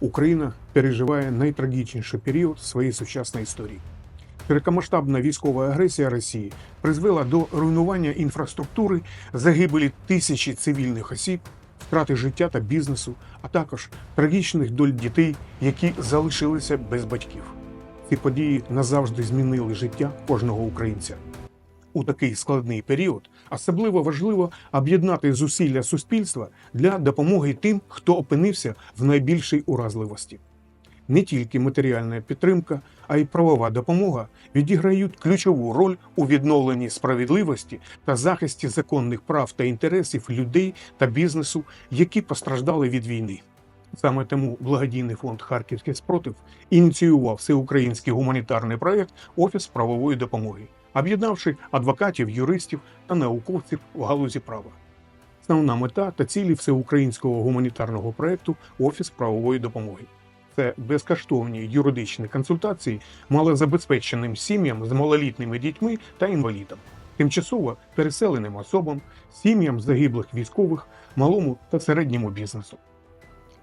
Україна переживає найтрагічніший період своєї сучасної історії. Широкомасштабна військова агресія Росії призвела до руйнування інфраструктури, загибелі тисячі цивільних осіб, втрати життя та бізнесу, а також трагічних доль дітей, які залишилися без батьків. Ці події назавжди змінили життя кожного українця. У такий складний період особливо важливо об'єднати зусилля суспільства для допомоги тим, хто опинився в найбільшій уразливості. Не тільки матеріальна підтримка, а й правова допомога відіграють ключову роль у відновленні справедливості та захисті законних прав та інтересів людей та бізнесу, які постраждали від війни. Саме тому благодійний фонд Харківський спротив ініціював всеукраїнський гуманітарний проєкт Офіс правової допомоги, об'єднавши адвокатів, юристів та науковців в галузі права. Основна мета та цілі всеукраїнського гуманітарного проєкту Офіс правової допомоги. Це безкоштовні юридичні консультації малозабезпеченим сім'ям з малолітніми дітьми та інвалідам, тимчасово переселеним особам, сім'ям загиблих військових, малому та середньому бізнесу.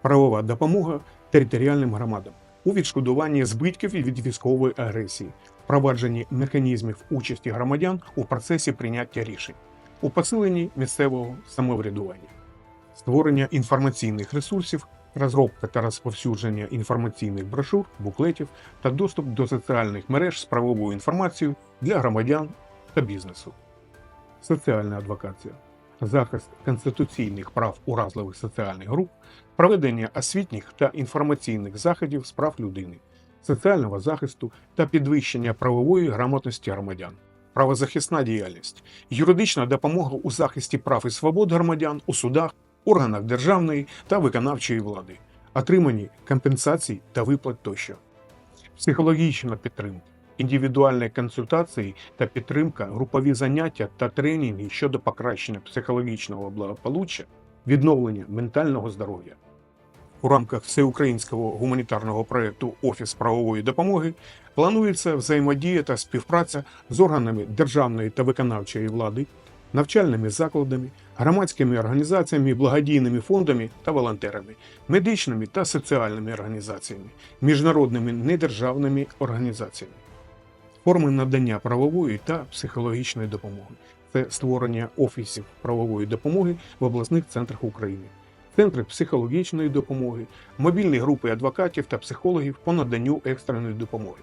Правова допомога територіальним громадам у відшкодуванні збитків від військової агресії, впровадженні механізмів участі громадян у процесі прийняття рішень, у посиленні місцевого самоврядування, створення інформаційних ресурсів, розробка та розповсюдження інформаційних брошур, буклетів та доступ до соціальних мереж з правовою інформацією для громадян та бізнесу, соціальна адвокація, захист конституційних прав уразливих соціальних груп, проведення освітніх та інформаційних заходів з прав людини, соціального захисту та підвищення правової грамотності громадян. Правозахисна діяльність, юридична допомога у захисті прав і свобод громадян у судах, органах державної та виконавчої влади, отримані компенсацій та виплат тощо, психологічна підтримка, індивідуальні консультації та підтримка, групові заняття та тренінги щодо покращення психологічного благополуччя, відновлення ментального здоров'я. У рамках всеукраїнського гуманітарного проєкту Офіс правової допомоги планується взаємодія та співпраця з органами державної та виконавчої влади, навчальними закладами, громадськими організаціями, благодійними фондами та волонтерами, медичними та соціальними організаціями, міжнародними недержавними організаціями. Форми надання правової та психологічної допомоги це створення офісів правової допомоги в обласних центрах України, центри психологічної допомоги, мобільні групи адвокатів та психологів по наданню екстреної допомоги,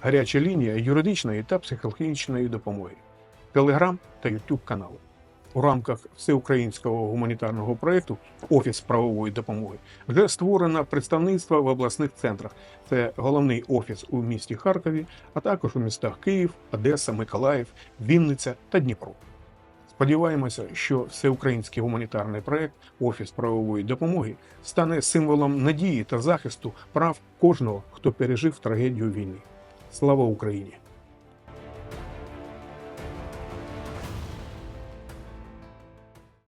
гаряча лінія юридичної та психологічної допомоги, телеграм та ютуб канали. У рамках всеукраїнського гуманітарного проєкту Офіс правової допомоги вже створено представництво в обласних центрах. Це головний офіс у місті Харкові, а також у містах Київ, Одеса, Миколаїв, Вінниця та Дніпро. Сподіваємося, що всеукраїнський гуманітарний проект Офіс правової допомоги стане символом надії та захисту прав кожного, хто пережив трагедію війни. Слава Україні!